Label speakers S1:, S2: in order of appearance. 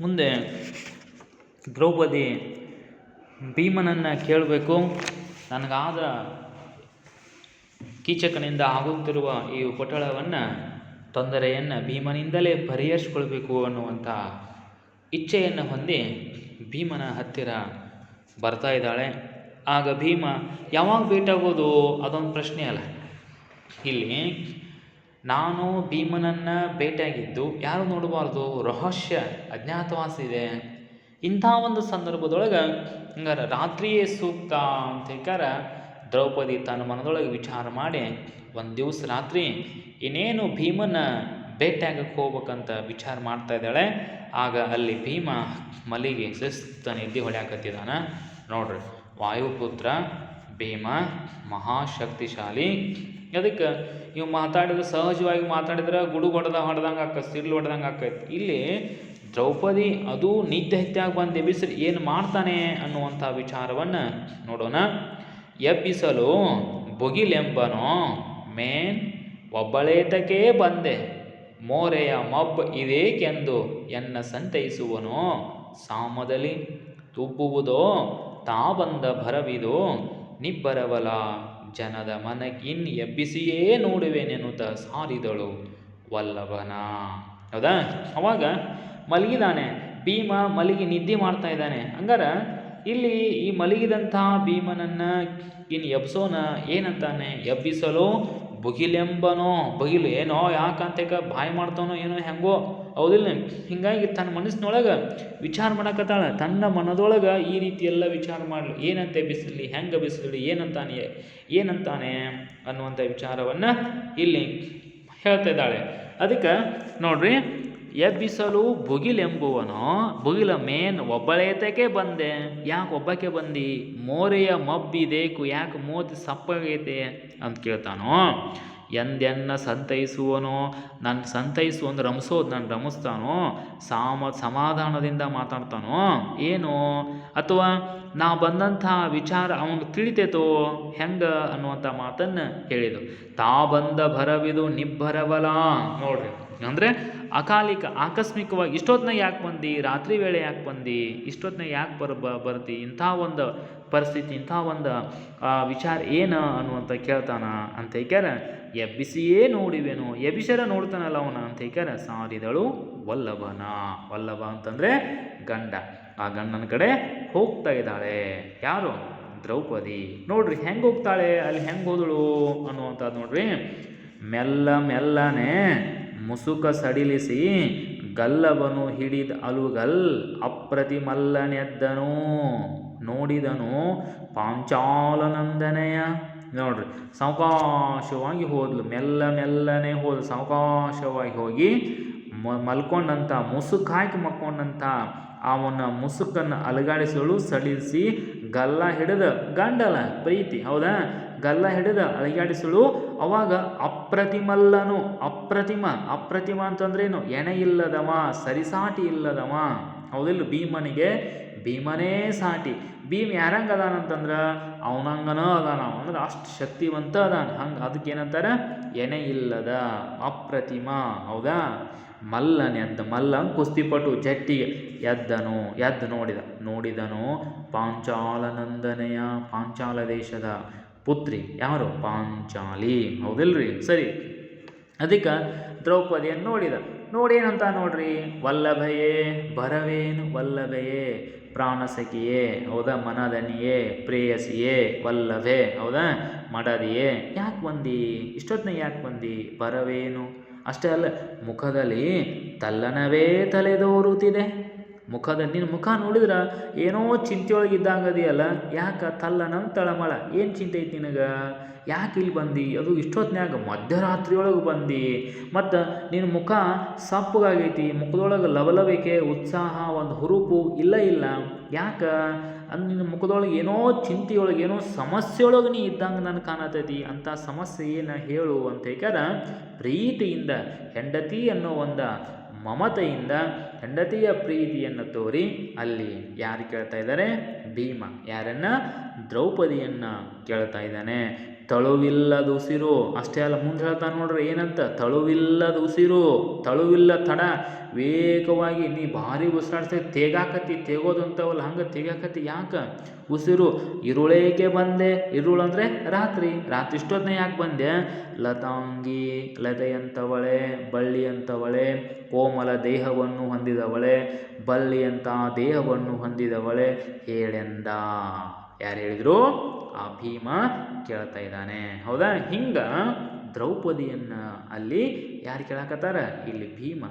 S1: ಮುಂದೆ ದ್ರೌಪದಿ ಭೀಮನನ್ನು ಕೇಳಬೇಕು. ನನಗಾದ ಕೀಚಕನಿಂದ ಆಗುತ್ತಿರುವ ಈ ಪೊಟಳವನ್ನು ತೊಂದರೆಯನ್ನು ಭೀಮನಿಂದಲೇ ಪರಿಹರಿಸ್ಕೊಳ್ಬೇಕು ಅನ್ನುವಂಥ ಇಚ್ಛೆಯನ್ನು ಹೊಂದಿ ಭೀಮನ ಹತ್ತಿರ ಬರ್ತಾ ಇದ್ದಾಳೆ. ಆಗ ಭೀಮ, ಯಾವಾಗ ಭೇಟಾಗೋದು ಅದೊಂದು ಪ್ರಶ್ನೆ ಅಲ್ಲ. ಇಲ್ಲಿ ನಾನು ಭೀಮನನ್ನು ಭೇಟಿಯಾಗಿದ್ದು ಯಾರು ನೋಡಬಾರ್ದು? ರಹಸ್ಯ, ಅಜ್ಞಾತವಾಸ ಇದೆ. ಇಂಥ ಒಂದು ಸಂದರ್ಭದೊಳಗೆ ಹಂಗಾರೆ ರಾತ್ರಿಯೇ ಸೂಕ್ತ ಅಂತ ಹೇಳ್ಕಾರ ದ್ರೌಪದಿ ತನ್ನ ಮನದೊಳಗೆ ವಿಚಾರ ಮಾಡಿ ಒಂದು ದಿವಸ ರಾತ್ರಿ ಇನ್ನೇನು ಭೀಮನ ಭೇಟಿಯಾಗಕ್ಕೆ ಹೋಗ್ಬೇಕಂತ ವಿಚಾರ ಮಾಡ್ತಾ ಇದ್ದಾಳೆ. ಆಗ ಅಲ್ಲಿ ಭೀಮ ಮಲಿಗೆ ಶಿಸ್ತ ನಿದ್ದೆ ಹೊಳ್ಯಾಕತ್ತಿದ್ದಾನೆ ನೋಡ್ರಿ ವಾಯುಪುತ್ರ ಭೀಮ, ಮಹಾಶಕ್ತಿಶಾಲಿ. ಅದಕ್ಕೆ ಇವು ಮಾತಾಡಿದ್ರೆ ಸಹಜವಾಗಿ ಮಾತಾಡಿದ್ರೆ ಗುಡು ಹೊಡೆದ ಹೊಡೆದಂಗೆ ಆಕ ಸಿಡ್ಲು ಹೊಡೆದಂಗೆ ಆಕೈತಿ. ಇಲ್ಲಿ ದ್ರೌಪದಿ ಅದು ನಿದ್ದೆ ಹೆಚ್ಚಾಗಿ ಬಂದು ಎಬ್ಬಿಸ್ರಿ, ಏನು ಮಾಡ್ತಾನೆ ಅನ್ನುವಂಥ ವಿಚಾರವನ್ನು ನೋಡೋಣ. ಎಬ್ಬಿಸಲು ಬೊಗಿಲೆಂಬನೋ ಮೇನ್ ಒಬ್ಬಳೇತಕೇ ಬಂದೆ, ಮೋರೆಯ ಮಬ್ ಇದೇಕೆಂದು ಎನ್ನ ಸಂತೈಸುವನೋ. ಸಾಮದಲ್ಲಿ ತುಬ್ಬುವುದೋ, ತಾ ಬಂದ ಭರವಿದು. ನಿಬ್ಬರವಲ, ಜನದ ಮನಗಿನ್ ಎಬ್ಬಿಸಿಯೇ ನೋಡುವೆನೆನ್ನುತ್ತ ಸಾರಿದಳು ವಲ್ಲಭನ. ಹೌದಾ? ಅವಾಗ ಮಲಗಿದಾನೆ, ಭೀಮ ಮಲಗಿ ನಿದ್ದೆ ಮಾಡ್ತಾ ಇದ್ದಾನೆ. ಹಂಗಾರ ಇಲ್ಲಿ ಈ ಮಲಗಿದಂತಹ ಭೀಮನನ್ನ ಇನ್ನು ಎಬ್ಸೋನ ಏನಂತಾನೆ? ಎಬ್ಬಿಸಲು ಬುಗಿಲೆಂಬನೋ, ಬಗಿಲು ಏನೋ, ಯಾಕಂತೇಕ ಬಾಯಿ ಮಾಡ್ತಾನೋ ಏನೋ, ಹೆಂಗೋ, ಹೌದಿಲ್ಲ ಹಿಂಗಾಗಿ ತನ್ನ ಮನಸ್ಸಿನೊಳಗೆ ವಿಚಾರ ಮಾಡಕತ್ತಾಳ. ತನ್ನ ಮನದೊಳಗೆ ಈ ರೀತಿ ಎಲ್ಲ ವಿಚಾರ ಮಾಡಲು. ಏನಂತೆ ಬಿಸಿಲಿ? ಹೆಂಗೆ ಬಿಸಿಲಿ? ಏನಂತಾನೆ? ಏನಂತಾನೆ ಅನ್ನುವಂಥ ವಿಚಾರವನ್ನು ಇಲ್ಲಿ ಹೇಳ್ತಾ ಇದ್ದಾಳೆ. ಅದಕ್ಕೆ ನೋಡ್ರಿ ಎಬ್ಬಿಸಲು ಬುಗಿಲೆಂಬುವನು ಬುಗಿಲ ಮೇನ್ ಒಬ್ಬಳೇತಕ್ಕೆ ಬಂದೆ. ಯಾಕೆ ಒಬ್ಬಕ್ಕೆ ಬಂದಿ? ಮೋರೆಯ ಮಬ್ಬಿದೇಕು, ಯಾಕೆ ಮೋತಿ ಸಪ್ಪಗೈತೆ? ಅಂತ ಕೇಳ್ತಾನೋ. ಎಂದೆನ್ನ ಸಂತೈಸುವನೋ ನನ್ನ ಸಂತೈಸು ಅಂದ್ರೆ ರಮಿಸೋದು, ನಾನು ರಮಿಸ್ತಾನೋ, ಸಾಮ, ಸಮಾಧಾನದಿಂದ ಮಾತಾಡ್ತಾನೋ. ಏನು? ಅಥವಾ ನಾ ಬಂದಂಥ ವಿಚಾರ ಅವನು ತಿಳಿತೈತೋ? ಹೆಂಗೆ? ಅನ್ನುವಂಥ ಮಾತನ್ನು ಹೇಳಿದರು ತಾ ಬಂದ ಭರವಿದು ನಿಬ್ಬರವಲ. ನೋಡ್ರಿ. ಅಂದರೆ ಅಕಾಲಿಕ, ಆಕಸ್ಮಿಕವಾಗಿ ಇಷ್ಟೊತ್ತನ ಯಾಕೆ ಬಂದು? ರಾತ್ರಿ ವೇಳೆ ಯಾಕೆ ಬಂದು? ಇಷ್ಟೊತ್ತನ ಯಾಕೆ ಬರ್ ಬರ್ತಿ ಇಂಥ ಒಂದು ಪರಿಸ್ಥಿತಿ, ಇಂಥ ಒಂದು ವಿಚಾರ ಏನು ಅನ್ನುವಂಥ ಕೇಳ್ತಾನ ಅಂತ ಹೇಳ್ಕ್ಯಾರ, ಎಬ್ಬಿಸಿಯೇ ನೋಡಿವೇನು, ಎಬ್ಬಿಸರ ನೋಡ್ತಾನಲ್ಲ ಅವನ ಅಂತ ಹೇಳ್ಕ್ಯಾರ, ಸಾರಿದಳು ವಲ್ಲಭನ. ವಲ್ಲಭ ಅಂತಂದರೆ ಗಂಡ. ಆ ಗಂಡನ ಕಡೆ ಹೋಗ್ತಾ ಇದ್ದಾಳೆ. ಯಾರು? ದ್ರೌಪದಿ. ನೋಡ್ರಿ, ಹೆಂಗೆ ಹೋಗ್ತಾಳೆ? ಅಲ್ಲಿ ಹೆಂಗೆ ಹೋದಳು ಅನ್ನುವಂಥದ್ದು ನೋಡ್ರಿ. ಮೆಲ್ಲ ಮೆಲ್ಲನೆ ಮುಸುಕ ಸಡಿಲಿಸಿ ಗಲ್ಲವನು ಹಿಡಿದ ಅಲುಗಲ್ ಅಪ್ರತಿಮಲ್ಲನೆದ್ದನು. ನೋಡಿದನು ಪಾಂಚಾಲನಂದನೆಯ. ನೋಡ್ರಿ, ಸಾವಕಾಶವಾಗಿ ಹೋದ್ಲು, ಮೆಲ್ಲ ಮೆಲ್ಲನೆ ಹೋದ್ಲು. ಸಾವಕಾಶವಾಗಿ ಹೋಗಿ ಮಲ್ಕೊಂಡಂಥ ಮುಸುಕು ಹಾಕಿ ಮಕ್ಕೊಂಡಂಥ ಅವನ ಮುಸುಕನ್ನು ಅಲುಗಾಡಿಸಲು ಸಡಿಲಿಸಿ ಗಲ್ಲ ಹಿಡಿದ ಗಂಡಲ, ಪ್ರೀತಿ, ಹೌದಾ? ಗಲ್ಲ ಹಿಡಿದ ಅಳಿಯಾಡಿಸಳು ಅವಾಗ ಅಪ್ರತಿಮಲ್ಲನು. ಅಪ್ರತಿಮ. ಅಪ್ರತಿಮ ಅಂತಂದ್ರೇನು? ಎಣೆ ಇಲ್ಲದವ, ಸರಿಸಾಟಿ ಇಲ್ಲದವ. ಹೌದಿಲ್ಲ? ಭೀಮನಿಗೆ ಭೀಮನೇ ಸಾಟಿ. ಭೀಮ್ ಯಾರಂಗೆ ಅದಾನಂತಂದ್ರೆ ಅವನಂಗನ ಅದಾನ. ಅಂದ್ರೆ ಅಷ್ಟು ಶಕ್ತಿವಂತ ಅದಾನ. ಹಂಗೆ ಅದಕ್ಕೆ ಏನಂತಾರೆ ಎಣೆ ಇಲ್ಲದ, ಅಪ್ರತಿಮ. ಹೌದಾ? ಮಲ್ಲನೆದ್ದ ಮಲ್ಲ ಕುಸ್ತಿಪಟು ಜಟ್ಟಿಗೆ ಎದ್ದನು. ಎದ್ದು ನೋಡಿದ. ನೋಡಿದನು ಪಾಂಚಾಲನಂದನೆಯ ಪಾಂಚಾಲ ದೇಶದ ಪುತ್ರಿ, ಯಾರು? ಪಾಂಚಾಲಿ. ಹೌದಿಲ್ರಿ? ಸರಿ. ಅದಕ್ಕೆ ದ್ರೌಪದಿಯನ್ನು ನೋಡಿದ. ನೋಡಿ ಏನಂತ ನೋಡ್ರಿ? ವಲ್ಲಭಯೇ ಬರವೇನು ವಲ್ಲಭಯೇ, ಪ್ರಾಣಸಖಿಯೇ, ಹೌದಾ? ಮನದನಿಯೇ ಪ್ರೇಯಸಿಯೇ, ವಲ್ಲಭೆ, ಹೌದಾ? ಮಡದಿಯೇ, ಯಾಕೆ ಬಂದಿ? ಇಷ್ಟೊತ್ತಿನ ಯಾಕೆ ಬಂದಿ? ಬರವೇನು ಅಷ್ಟೇ ಅಲ್ಲ, ಮುಖದಲ್ಲಿ ತಲ್ಲನವೇ ತಲೆದೋರುತ್ತಿದೆ. ಮುಖದ ನಿನ್ನ ಮುಖ ನೋಡಿದ್ರೆ ಏನೋ ಚಿಂತೆಯೊಳಗೆ ಇದ್ದಂಗದಿಯಲ್ಲ ಯಾಕೆ ತಲ್ಲನ ತಳಮಳ ಏನು ಚಿಂತೆ ಐತಿ ನಿನಗೆ? ಯಾಕೆ ಇಲ್ಲಿ ಬಂದು? ಅದು ಇಷ್ಟೊತ್ತಿನಾಗ ಮಧ್ಯರಾತ್ರಿಯೊಳಗೆ ಬಂದು. ಮತ್ತು ನಿನ್ನ ಮುಖ ಸಪ್ಪಗಾಗೈತಿ ಮುಖದೊಳಗೆ ಲವಲವಿಕೆ, ಉತ್ಸಾಹ, ಒಂದು ಹುರುಪು ಇಲ್ಲ ಇಲ್ಲ. ಯಾಕೆ? ಅಂದ್ ನಿನ್ನ ಮುಖದೊಳಗೆ ಏನೋ ಚಿಂತೆಯೊಳಗೆ, ಏನೋ ಸಮಸ್ಯೆಯೊಳಗೆ ನೀ ಇದ್ದಂಗೆ ನನಗೆ ಕಾಣತೈತಿ. ಅಂಥ ಸಮಸ್ಯೆ ಏನು ಹೇಳು ಅಂತ ಹೇಳ್ಯಾರ ಪ್ರೀತಿಯಿಂದ ಹೆಂಡತಿ ಅನ್ನೋ ಒಂದು ಮಮತೆಯಿಂದ ಹೆಂಡತಿಯ ಪ್ರೀತಿಯನ್ನು ತೋರಿ ಅಲ್ಲಿ ಯಾರು ಕೇಳ್ತಾ ಇದ್ದಾರೆ ಭೀಮ. ಯಾರನ್ನ ದ್ರೌಪದಿಯನ್ನು ಕೇಳ್ತಾ ಇದ್ದಾನೆ. ತಳುವಿಲ್ಲದ ಉಸಿರು. ಅಷ್ಟೇ ಅಲ್ಲ, ಮುಂದೆ ಹೇಳ್ತಾನೆ ನೋಡ್ರಿ, ಏನಂತ? ತಳುವಿಲ್ಲದ ಉಸಿರು, ತಳುವಿಲ್ಲ ತಡ. ವೇಗವಾಗಿ ನೀ ಭಾರಿ ಉಸಿರಾಡ್ಸ ತೇಗಾಕತಿ ತೇಗೋದು ಅಂತವಲ್ಲ ಹಂಗೆ ತೇಗಾಕತಿ ಯಾಕೆ? ಉಸಿರು ಇರುಳೇಕೆ ಬಂದೆ, ಇರುಳು ಅಂದರೆ ರಾತ್ರಿ. ರಾತ್ರಿ ಇಷ್ಟೊತ್ತನೇ ಯಾಕೆ ಬಂದೆ? ಲತಾಂಗಿ ಲತೆಯಂಥವಳೆ ಬಳ್ಳಿಯಂಥವಳೆ ಕೋಮಲ ದೇಹವನ್ನು ಹೊಂದಿದವಳೆ ಬಳ್ಳಿಯಂಥ ದೇಹವನ್ನು ಹೊಂದಿದವಳೆ, ಹೇಳೆಂದ? ಯಾರು ಹೇಳಿದ್ರು? ಆ ಭೀಮ ಕೇಳ್ತಾ ಇದ್ದಾನೆ. ಹೌದಾ? ಹಿಂಗೆ ದ್ರೌಪದಿಯನ್ನು ಅಲ್ಲಿ ಯಾರು ಕೇಳಾಕತ್ತಾರ? ಇಲ್ಲಿ ಭೀಮ